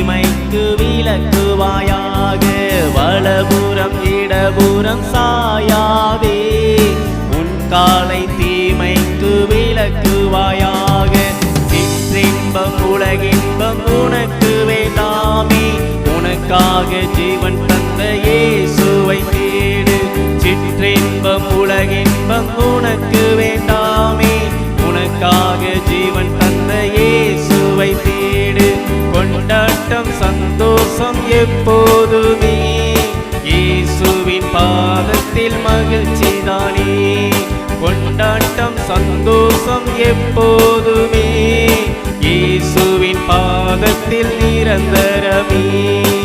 தீமைக்கு விளக்குவாயாக. வலபுறம் இடபுறம் சாயாவே உன் காலை தீமைக்கு விளக்குவாயாக. சிற்றின்பம் உலகின்பம் உனக்கு வேண்டாமே. உனக்காக ஜீவன் தந்த இயேசுவை தேடு. சிற்றின்பம் உலகின்பம் உனக்கு சந்தோஷம் எப்போதுமே இயேசுவின் பாதத்தில் மகிழ்ச்சி தானே. கொண்டாட்டம் சந்தோஷம் எப்போதுமே. இயேசுவின் பாதத்தில் நிரந்தரமே.